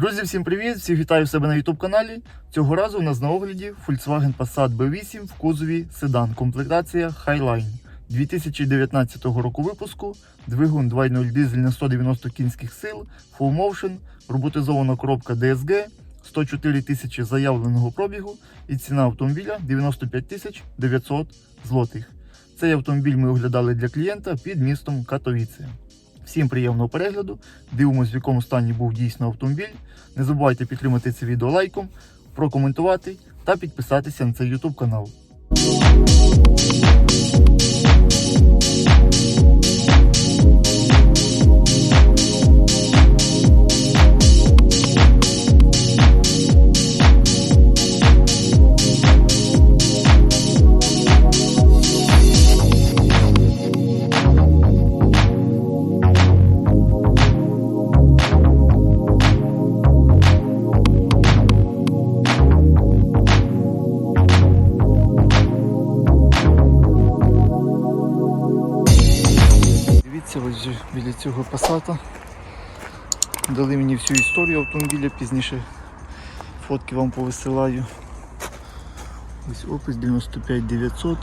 Друзі, всім привіт! Всіх вітаю себе на YouTube каналі. Цього разу у нас на огляді Volkswagen Passat B8 в кузові седан. Комплектація Highline 2019 року випуску. Двигун 2.0 дизель на 190 кінських сил, Full Motion, роботизована коробка DSG, 104 тисячі заявленого пробігу і ціна автомобіля 95 тисяч 900 злотих. Цей автомобіль ми оглядали для клієнта під містом Катовіце. Всім приємного перегляду. Дивимось, в якому стані був дійсно автомобіль. Не забувайте підтримати це відео лайком, прокоментувати та підписатися на цей YouTube канал. Дали мені всю історію автомобіля, пізніше фотки вам повисилаю. Ось опис 95900,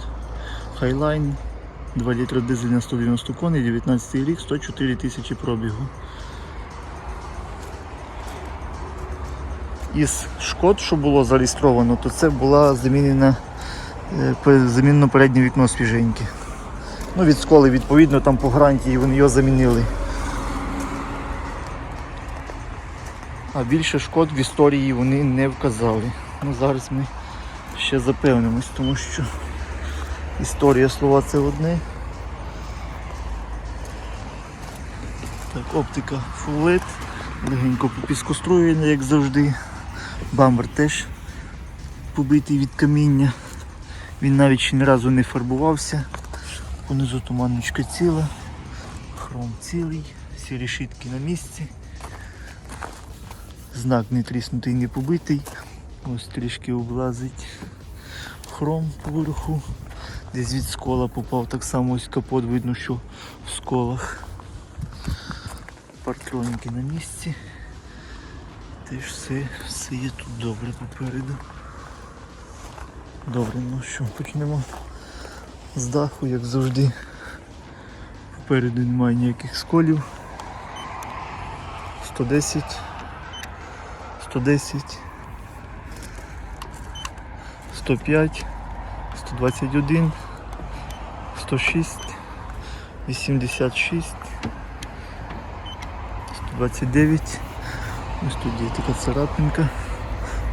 Highline, 2 літра дизель на 190 коней, 19 рік, 104 тисячі пробігу. Із шкод, що було зареєстровано, то це була замінена е, замінено переднє вікно свіженьке. Ну, від відповідно, там по гарантії вони його замінили. А більше шкод в історії вони не вказали. Ну, зараз ми ще запевнимось, тому що історія слова це одне. Так, оптика LED, легенько попіскоструєна, як завжди. Бамбер теж побитий від каміння. Він навіть ще ні разу не фарбувався. Понизу туманочка ціла, хром цілий, всі решітки на місці. Знак не тріснутий, не побитий. Ось трішки облазить хром поверху. Десь від скола попав, так само ось капот видно, що в сколах. Партроніки на місці. Теж все, все є тут добре попереду. Добре, ну що, почнемо з даху, як завжди. Попереду немає ніяких сколів. 110, 110, 105, 121, 106, 86, 129. Ось тут є така царапинка.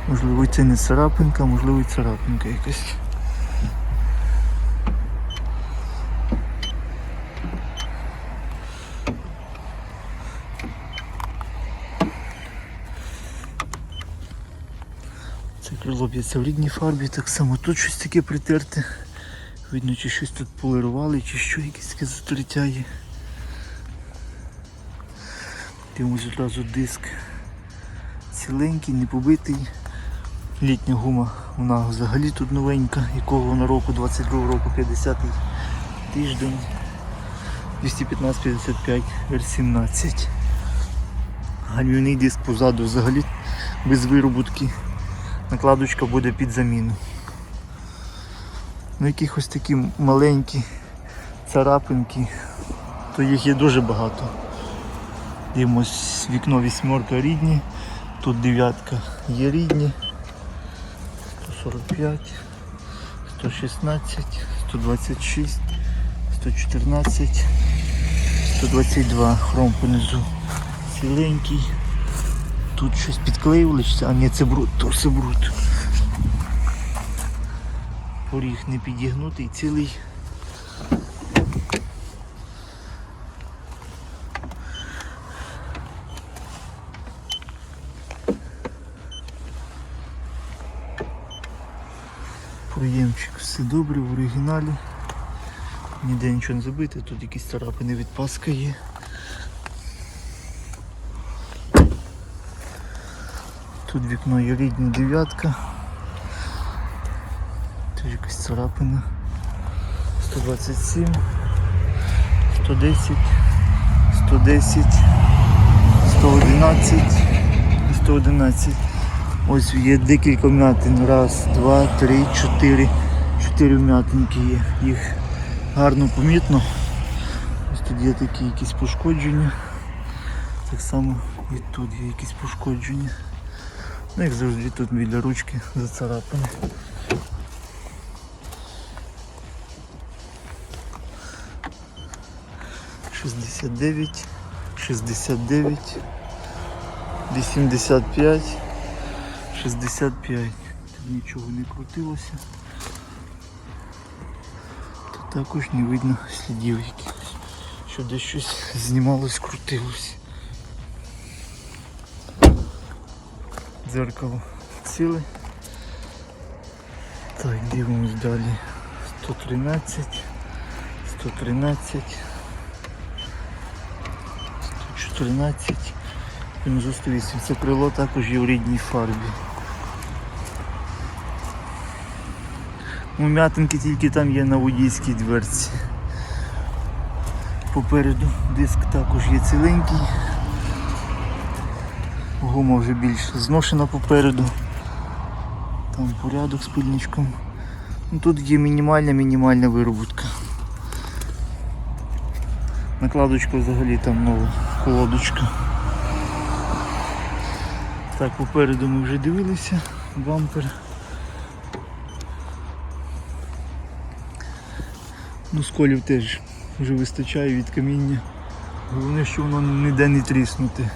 Можливо, це не царапинка, можливо, і царапинка якась. Це в рідній фарбі, так само тут щось таке притерте. Видно, чи щось тут полирували, чи що якесь таке затриття є. Дивимось одразу диск. Ціленький, не побитий. Літня гума, вона взагалі тут новенька, якого вона року, 22 року, 50 тиждень. 215-55 R17. Гальмівний диск позаду взагалі без вироботки накладочка буде під заміну. Ну якихось такі маленькі царапинки, то їх є дуже багато. Дивимось вікно вісьмерка рідні, тут дев'ятка є рідні. 145, 116, 126, 114, 122 хром понизу ціленький. Тут щось підклеювали, чи це- а ні, це бруд, то все бруд. Поріг не підігнутий, цілий. Проємчик, все добре в оригіналі. Ніде нічого не забите, тут якісь царапини від паска є. Тут вікно є рідні дев'ятка. Теж якась царапина. 127, 110, 110, 111, і 111. Ось є декілька вмятин. Раз, два, три, чотири. Чотири вмятинки є. Їх гарно помітно. Ось тут є такі якісь пошкодження. Так само і тут є якісь пошкодження. Ну, як завжди тут біля ручки зацарапане. Шістдесят дев'ять, шістдесят дев'ять, вісімдесят п'ять, шістдесят п'ять. Тут нічого не крутилося. Тут також не видно слідів якихось, що десь щось знімалось, крутилось. Дзеркало ціле. Так, дивимось далі. 113, 113, 114, мінус 108. Це крило також є в рідній фарбі. Ну, м'ятинки тільки там є на водійській дверці. Попереду диск також є ціленький. Гума вже більш зношена попереду. Там порядок з пильничком. Ну, тут є мінімальна мінімальна вироботка. Накладочка взагалі там нова колодочка. Так, попереду ми вже дивилися, бампер. Ну, сколів теж вже вистачає від каміння. Головне, що воно ніде не тріснути.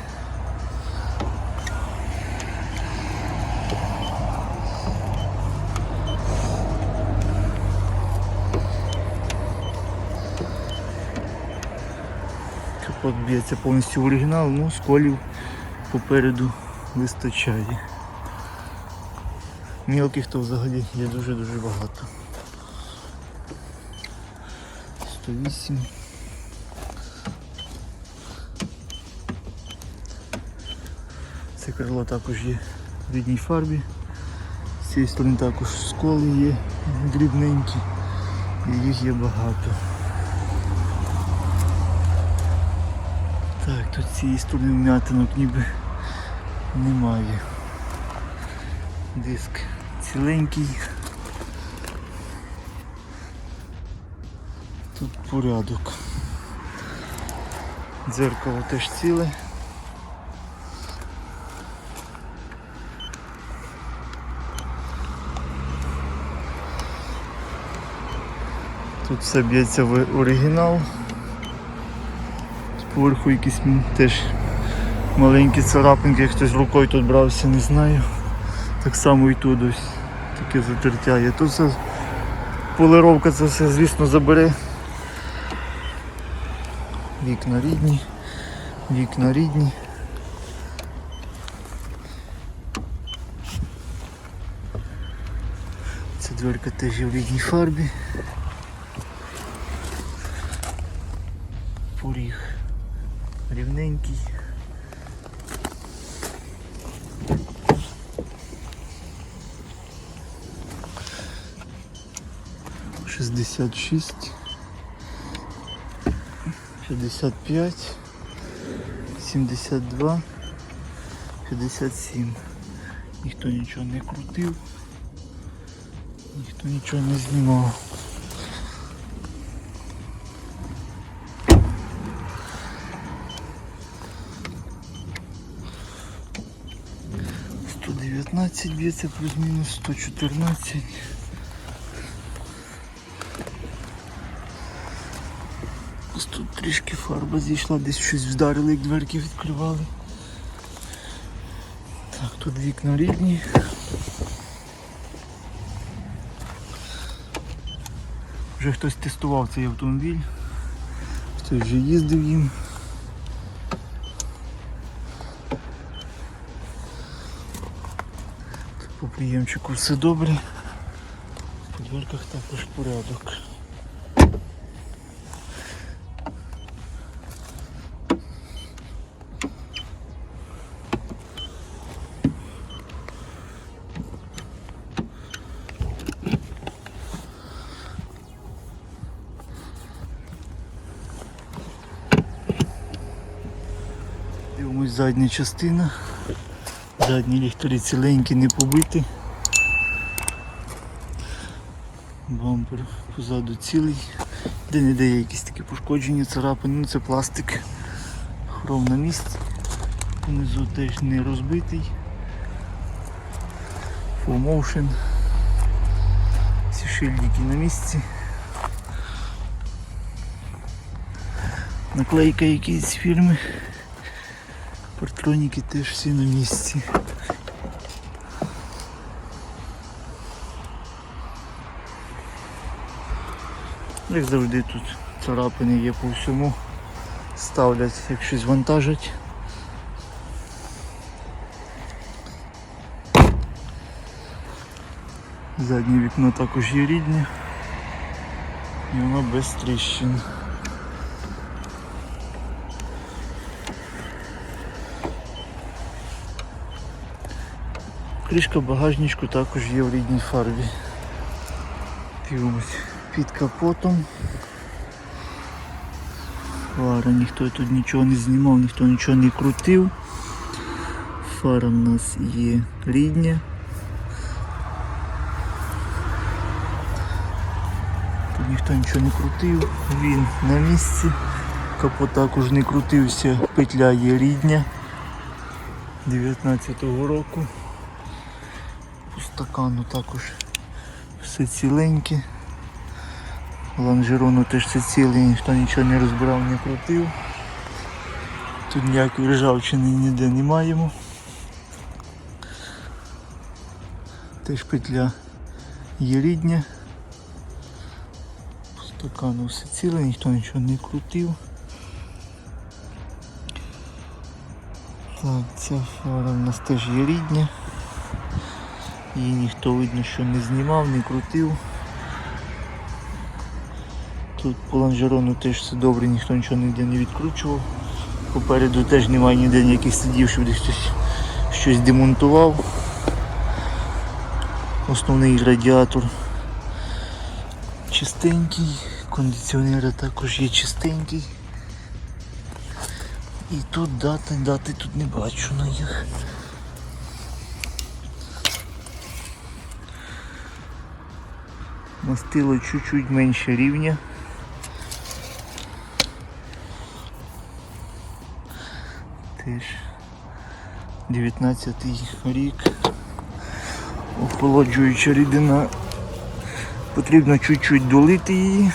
Капот б'ється повністю в оригінал, ну сколів попереду вистачає. Мілких то взагалі є дуже-дуже багато. 108. Це крило також є в рідній фарбі. З цієї сторони також сколи є дрібненькі і їх є багато. Так, тут цієї сторони вмятинок ніби немає. Диск ціленький. Тут порядок. Дзеркало теж ціле. Тут все б'ється в оригінал. Поверху якісь теж маленькі царапинки, хтось рукою тут брався, не знаю. Так само і тут ось таке затертя є. Тут все полировка це все, звісно, забере. Вікна рідні, вікна рідні. Ця дверка теж в рідній фарбі. 56, 55, 72, 57. Ніхто нічого не крутив, ніхто нічого не знімав. Сто дев'ятнадцять б'ється плюс-мінус 114. Трішки фарба зійшла, десь щось вдарили, як дверки відкривали. Так, тут вікна рідні. Вже хтось тестував цей автомобіль. Хтось вже їздив їм. По приємчику все добре. По дверках також порядок. Дивимось задня частина. Задні ліхтарі ціленькі, не побиті. Бампер позаду цілий. Де не де є якісь такі пошкодження, царапини, ну це пластик. Хром на місці. Внизу теж не розбитий. Full. Всі шильдики на місці. Наклейка якісь фірми. Партроніки теж всі на місці. Як завжди тут царапини є по всьому. Ставлять, як щось вантажать. Заднє вікно також є рідне. І воно без тріщин. Кришка багажничку також є в рідній фарбі. Дивимось під капотом. Фара, ніхто тут нічого не знімав, ніхто нічого не крутив. Фара в нас є рідня. Тут ніхто нічого не крутив, він на місці. Капот також не крутився, петля є рідня 19-го року. Стакану також все ціленьке. Лонжерону теж все ціле, ніхто нічого не розбирав, не крутив. Тут ніякої ржавчини ніде не маємо. Теж петля є рідня. Стакану все ціле, ніхто нічого не крутив. Так, ця фара в нас теж є рідня. Її ніхто видно, що не знімав, не крутив. Тут по лонжерону теж все добре, ніхто нічого ніде не відкручував. Попереду теж немає ніде ніяких слідів, щоб десь хтось щось демонтував. Основний радіатор чистенький, кондиціонер також є чистенький. І тут дати, дати тут не бачу на їх. Мастило чуть-чуть менше рівня. Теж 19 рік. Охолоджуюча рідина. Потрібно чуть-чуть долити її.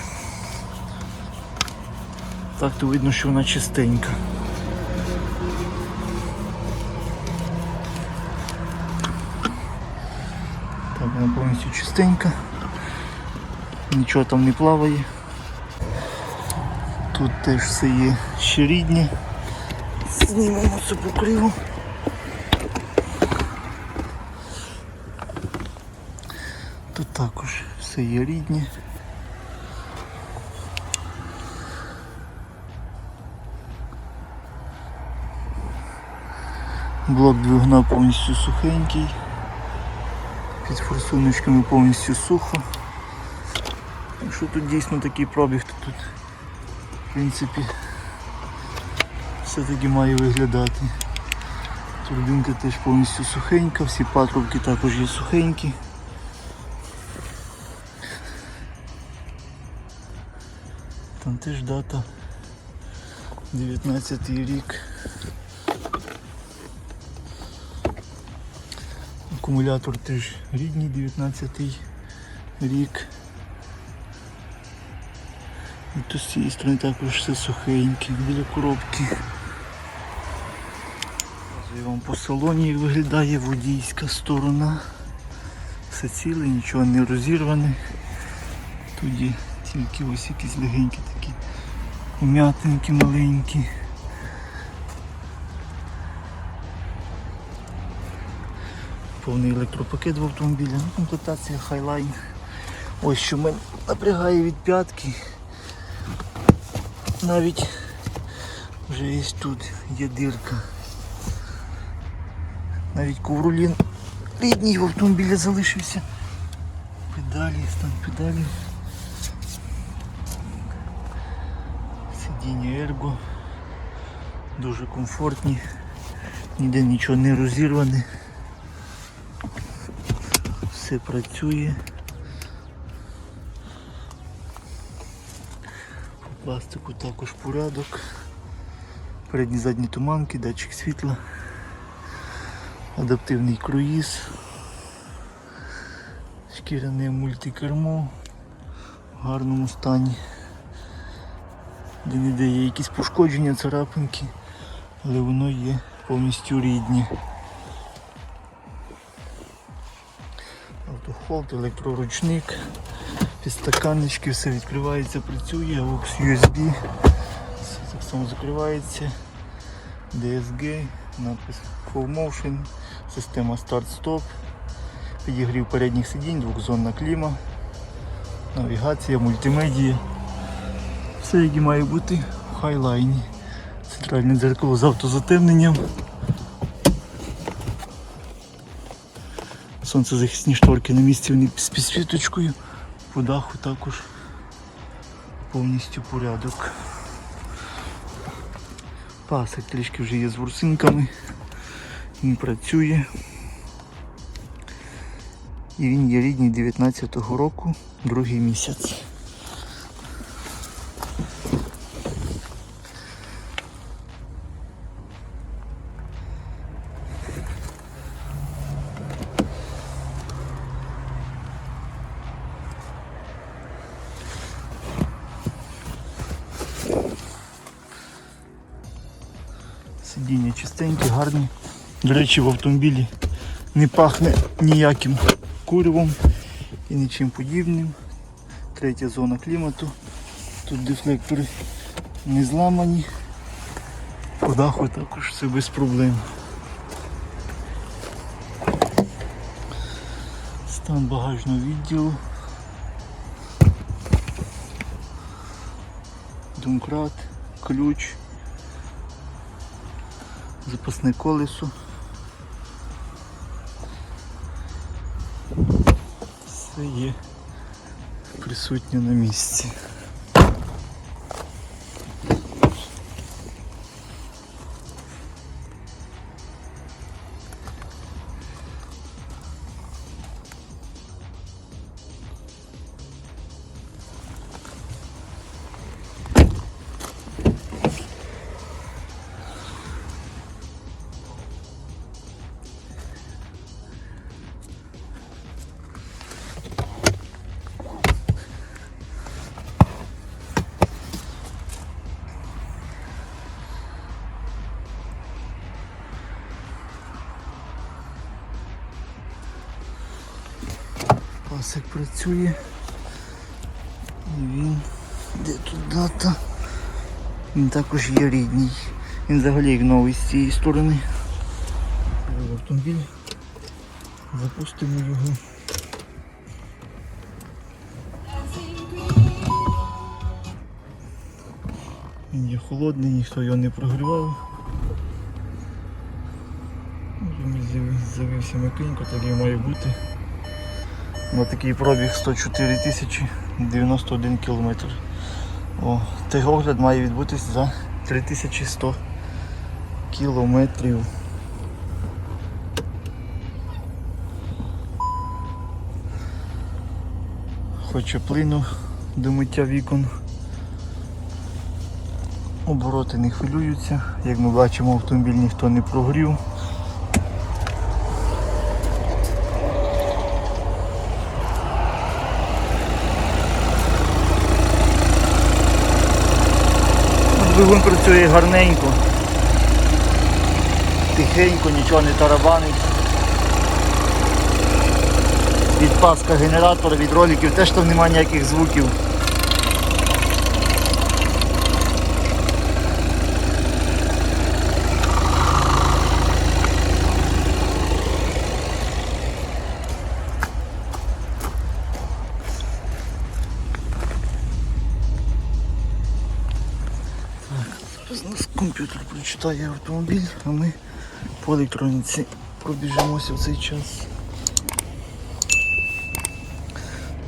Так то видно, що вона чистенька. Так, вона повністю чистенька. Нічого там не плаває. Тут теж все є ще рідні. Знімемо цю покриву. Тут також все є рідні. Блок двигуна повністю сухенький. Під форсуночками повністю сухо. Якщо тут дійсно такий пробіг, то тут в принципі все-таки має виглядати. Турбінка теж повністю сухенька, всі патрубки також є сухенькі. Там теж дата 19 рік. Акумулятор теж рідний 19 рік. І тут з цієї сторони також все сухеньке біля коробки. Показую вам по салоні як виглядає водійська сторона. Все ціле, нічого не розірване. Тут тільки ось якісь легенькі такі ум'ятинки маленькі. Повний електропакет в автомобілі. Ну, комплектація Highline. Ось що мене напрягає від п'ятки навіть вже є тут є дирка. Навіть коврулін рідній в автомобілі залишився. Педалі, стан педалі. Сидіння ерго. Дуже комфортні, ніде нічого не розірване, все працює. Пластику також порядок. Передні задні туманки, датчик світла, адаптивний круїз, шкіряне мультикермо в гарному стані. Де-не-де є якісь пошкодження, царапинки, але воно є повністю рідні. Автохолд, електроручник, підстаканнички, все відкривається, працює, AUX USB, все так само закривається, DSG, надпис Full Motion, система Start-Stop, підігрів передніх сидінь, двохзонна кліма, навігація, мультимедія. Все як і має бути в хайлайні. Центральне дзеркало з автозатемненням. Сонцезахисні шторки на місці вони з підсвіточкою. По даху також повністю порядок. Пасик трішки вже є з ворсинками. Він працює. І він є рідний 19-го року, другий місяць. До речі, в автомобілі не пахне ніяким куревом і нічим подібним. Третя зона клімату. Тут дефлектори не зламані. По даху також все без проблем. Стан багажного відділу. Домкрат, ключ запасне колесо. Є присутнє на місці. Пасик працює. І він. Де тут дата? Він також є рідній. Він взагалі як новий з цієї сторони. Автомобіль. Запустимо його. Він є холодний, ніхто його не прогрівав. З'явився м'якенько, так і має бути. На такий пробіг 104 тисячі 91 кілометр. О, техогляд має відбутись за 3100 кілометрів. Хоче плину до миття вікон. Обороти не хвилюються. Як ми бачимо, автомобіль ніхто не прогрів. Двигун працює гарненько. Тихенько, нічого не тарабанить. Від паска генератора, від роликів теж там немає ніяких звуків. Комп'ютер автомобіль, а ми по електроніці пробіжимося в цей час.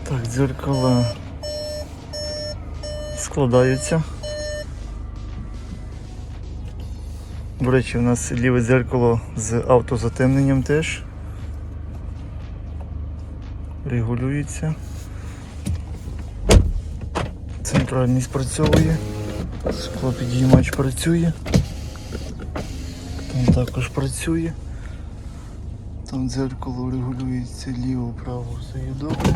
Так, дзеркала складаються. До речі, у нас ліве дзеркало з автозатемненням теж. регулюється. Центральний спрацьовує. Склопідіймач працює. Також працює. Там дзеркало регулюється ліво, право, все є добре.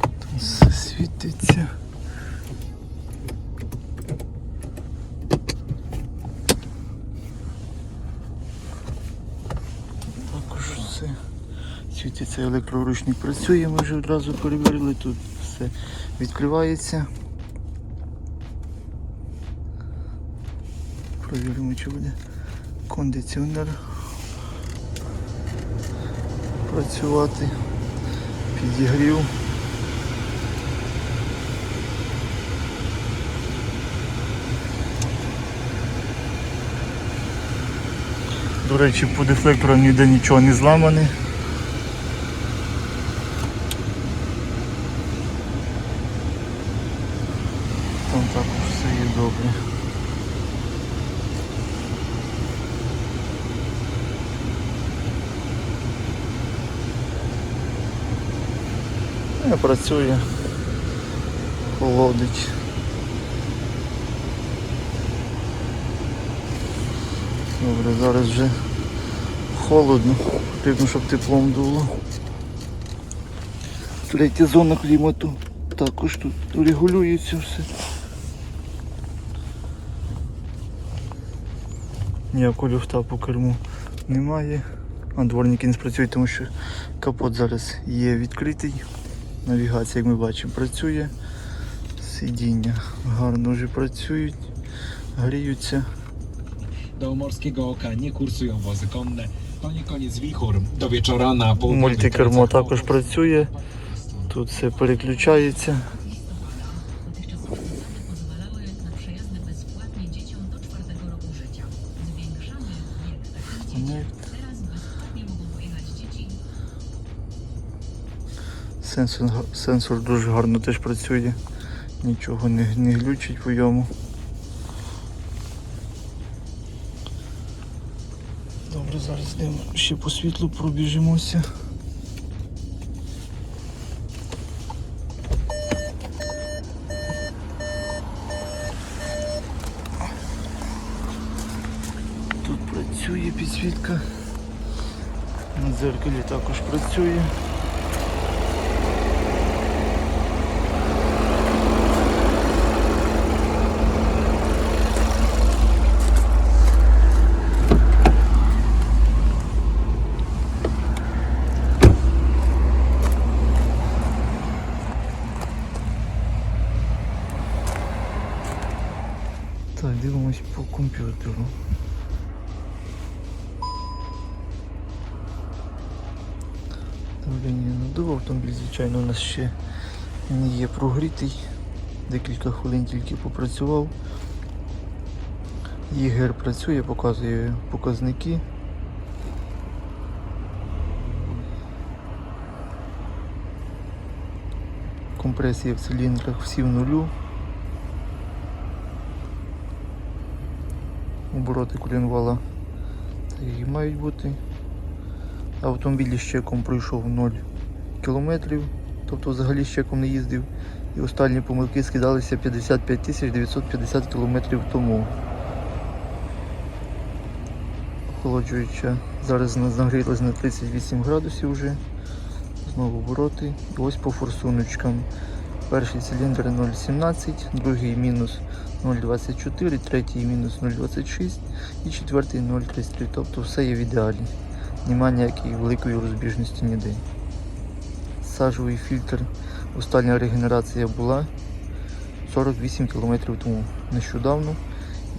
Там все світиться. Також все світиться електроручник працює, ми вже одразу перевірили, тут все відкривається. Провіримо, чи буде кондиціонер працювати. Підігрів. До речі, по дефлекторам ніде нічого не зламане. Там також все є добре. Не працює, холодить. Добре, зараз вже холодно, потрібно, щоб теплом дуло. Третя зона клімату також тут регулюється все. Ніякого люфта по керму немає. А дворники не спрацюють, тому що капот зараз є відкритий. Навігація, як ми бачимо, працює. Сидіння гарно вже працюють, гріються. Do Morskiego Oka nie kursują wozy konne. To nie koniec wichur. Do wieczora na południu. Мультикермо також працює. Тут все переключається. Сенсор, сенсор дуже гарно теж працює. Нічого не, не глючить по йому. Добре, зараз йдемо ще по світлу пробіжимося. Тут працює підсвітка. На дзеркалі також працює. Так, дивимось по комп'ютеру. Давлення надув, автомобіль, звичайно, у нас ще не є прогрітий. Декілька хвилин тільки попрацював. ЄГР працює, показує показники. Компресія в циліндрах всі в нулю. Обороти колінвала і мають бути. Автомобіль чеком пройшов 0 кілометрів, тобто взагалі з чеком не їздив. І останні помилки скидалися 55 тисяч 950 кілометрів тому. Охолоджуюча зараз нагрілась на 38 градусів вже. Знову обороти. І ось по форсуночкам. Перший циліндр 0,17, другий мінус 0,24, третій мінус 0,26 і четвертий 0,33. Тобто все є в ідеалі. Нема ніякої великої розбіжності ніде. Сажовий фільтр, остання регенерація була 48 км тому нещодавно.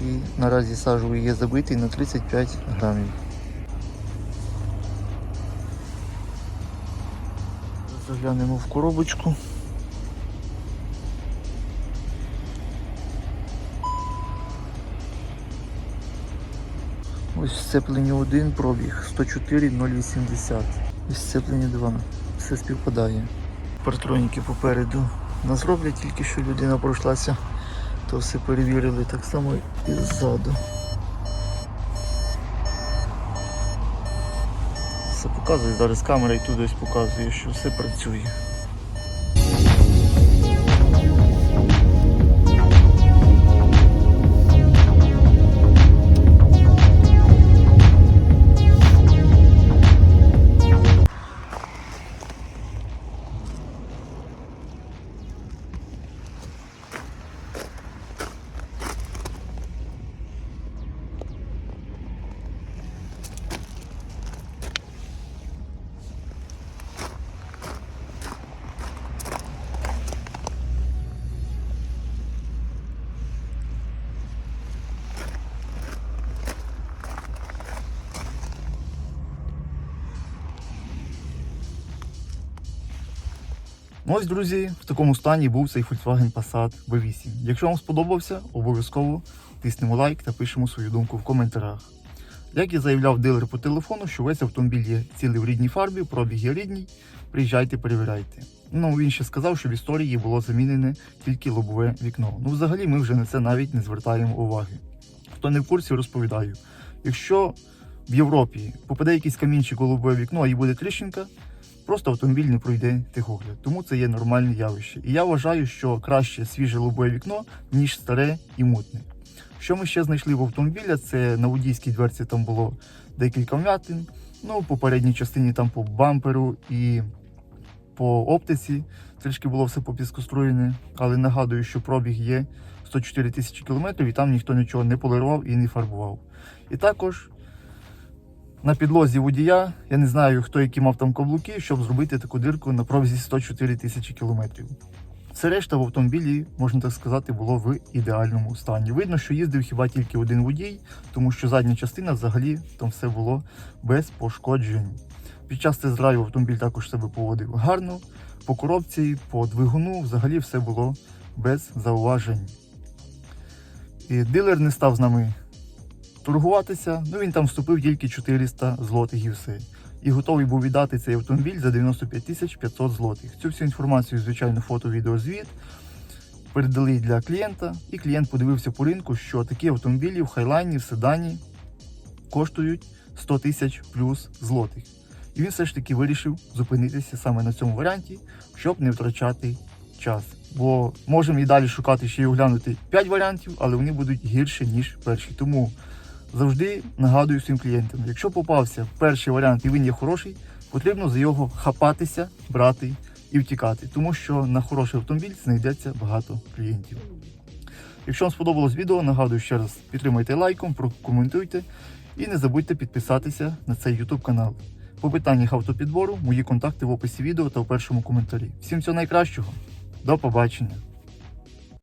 І наразі сажовий є забитий на 35 грамів. Заглянемо в коробочку. Ось сцеплення 1, пробіг 104 080. Ось сцеплення 2 все співпадає. Партроніки попереду нас роблять, тільки що людина пройшлася, то все перевірили так само і ззаду. Все показує, зараз камера і тут десь показує, що все працює. Ось, друзі, в такому стані був цей Volkswagen Passat B8. Якщо вам сподобався, обов'язково тиснемо лайк та пишемо свою думку в коментарях. Як і заявляв дилер по телефону, що весь автомобіль є цілий в рідній фарбі, пробіг є рідній, приїжджайте, перевіряйте. Ну, він ще сказав, що в історії було замінене тільки лобове вікно. Ну, взагалі, ми вже на це навіть не звертаємо уваги. Хто не в курсі, розповідаю. Якщо в Європі попаде якийсь камінчик у лобове вікно і буде тріщинка, просто автомобіль не пройде техогляд. Тому це є нормальне явище. І я вважаю, що краще свіже лобове вікно, ніж старе і мутне. Що ми ще знайшли в автомобіля, це на водійській дверці там було декілька вмятин. Ну, по передній частині там по бамперу і по оптиці трішки було все попіскоструєне, але нагадую, що пробіг є 104 тисячі кілометрів і там ніхто нічого не полирував і не фарбував. І також на підлозі водія, я не знаю, хто які мав там каблуки, щоб зробити таку дирку на пробізі 104 тисячі кілометрів. Все решта в автомобілі, можна так сказати, було в ідеальному стані. Видно, що їздив хіба тільки один водій, тому що задня частина взагалі там все було без пошкоджень. Під час тест-драйву автомобіль також себе поводив гарно. По коробці, по двигуну взагалі все було без зауважень. І дилер не став з нами торгуватися, ну він там вступив тільки 400 злотих і все. І готовий був віддати цей автомобіль за 95 тисяч 500 злотих. Цю всю інформацію, звичайно, фото, відео, звіт передали для клієнта, і клієнт подивився по ринку, що такі автомобілі в хайлайні, в седані коштують 100 тисяч плюс злотих. І він все ж таки вирішив зупинитися саме на цьому варіанті, щоб не втрачати час. Бо можемо і далі шукати ще й оглянути 5 варіантів, але вони будуть гірші, ніж перші. Тому завжди нагадую своїм клієнтам, якщо попався перший варіант і він є хороший, потрібно за його хапатися, брати і втікати, тому що на хороший автомобіль знайдеться багато клієнтів. Якщо вам сподобалось відео, нагадую ще раз, підтримайте лайком, прокоментуйте і не забудьте підписатися на цей YouTube канал. По питаннях автопідбору мої контакти в описі відео та в першому коментарі. Всім всього найкращого, до побачення!